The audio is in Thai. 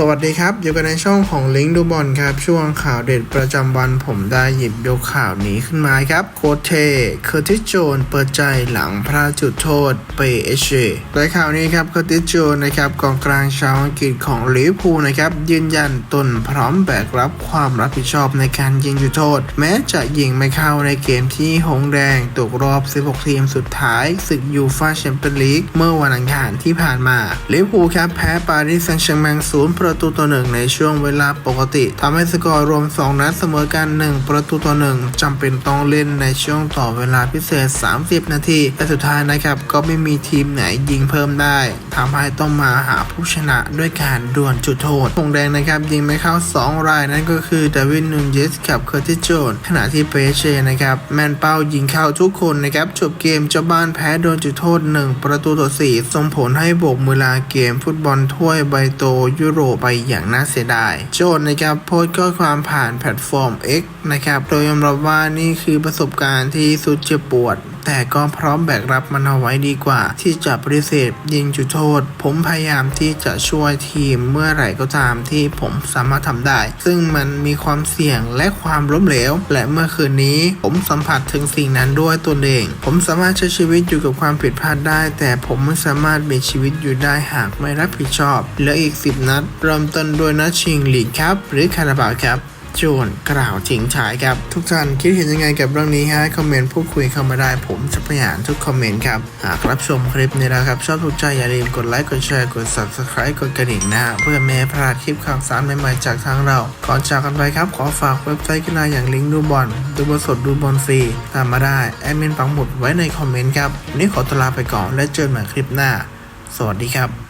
สวัสดีครับ อยู่กันในช่องของลิงดูบอลครับ ช่วงข่าวเด็ดประจำวันผมได้หยิบยกข่าวนี้ขึ้นมาครับ โคเท เคอร์ติสโจนเปิดใจหลังพระจุดโทษเปเอชโดยข่าวนี้ครับ เคอร์ติสโจนนะครับกองกลางชาวอังกฤษของลิเวอร์พูลนะครับ ยืนยันตนพร้อมแบกรับความรับผิดชอบในการยิงจุดโทษ แม้จะยิงไม่เข้าในเกมที่หงแดงตกรอบ 16 ทีมสุดท้ายศึกยูฟ่าแชมเปี้ยนลีกเมื่อวันอังคารที่ผ่านมาลิเวอร์พูลครับแพ้ปารีสแซงต์แชร์แมงศูนย์ประตูต่อหนึ่งในช่วงเวลาปกติทำให้สกอร์รวม 2 นัดเสมอกัน 1 ประตูต่อหนึ่งจำเป็นต้องเล่นในช่วงต่อเวลาพิเศษ 30 นาทีแต่สุดท้ายนะครับก็ไม่มีทีมไหนยิงเพิ่มได้ทำให้ต้องมาหาผู้ชนะด้วยการดวลจุดโทษธงแดงนะครับยิงไม่เข้า 2 รายนั่นก็คือดาวินนูนเยสกับเคอร์ติสโจนขณะที่เปเชนะครับแมนเป้ายิงเข้าทุกคนนะครับจบเกมเจ้าบ้านแพ้โดนจุดโทษ 1 ประตูต่อ4ส่งผลให้โบกมือลาเกมฟุตบอลถ้วยใบโตยุโรปไปอย่างน่าเสียดาย โจนนะครับโพสต์ข้อความผ่านแพลตฟอร์ม X นะครับ โดยยอมรับว่านี่คือประสบการณ์ที่สุดเจ็บปวด แต่ก็พร้อมแบกรับมันเอาไว้ดีกว่า ที่จะปฏิเสธยิงจุดโทษ ผมพยายามที่จะช่วยทีมเมื่อไหร่ก็ตามที่ผมสามารถทำได้ ซึ่งมันมีความเสี่ยงและความล้มเหลว และเมื่อคืนนี้ ผมสัมผัสถึงสิ่งนั้นด้วยตนเอง ผมสามารถใช้ชีวิตอยู่กับความผิดพลาดได้ แต่ผมไม่สามารถมีชีวิตอยู่ได้หากไม่รับผิดชอบเหลืออีก 10 นัด เริ่มต้นด้วยนัดชิงลีกครับ หรือคาราบาวครับ โจนกล่าวทิ้งท้ายครับ ทุกท่านคิดเห็นยังไงกับเรื่องนี้ฮะคอมเมนต์พูดคุยเข้ามาได้ผมจะพยายามทุกคอมเมนต์ครับ หากรับชมคลิปนี้แล้วครับ ชอบถูกใจอย่าลืมกดไลค์กดแชร์กด subscribe กดกระดิ่งนะฮะเพื่อไม่ให้พลาดคลิปข่าวสารใหม่ๆจากทางเรา ก่อนจากกันไปครับ ขอฝากเว็บไซต์กีฬาอย่างลิงก์ดูบอลดูบอลสดดูบอลฟรีตามมาได้แอดมินปังหมุดไว้ในคอมเมนต์ครับวันนี้ขอตลาไปก่อนและเจอกันใหม่คลิปหน้า สวัสดีครับ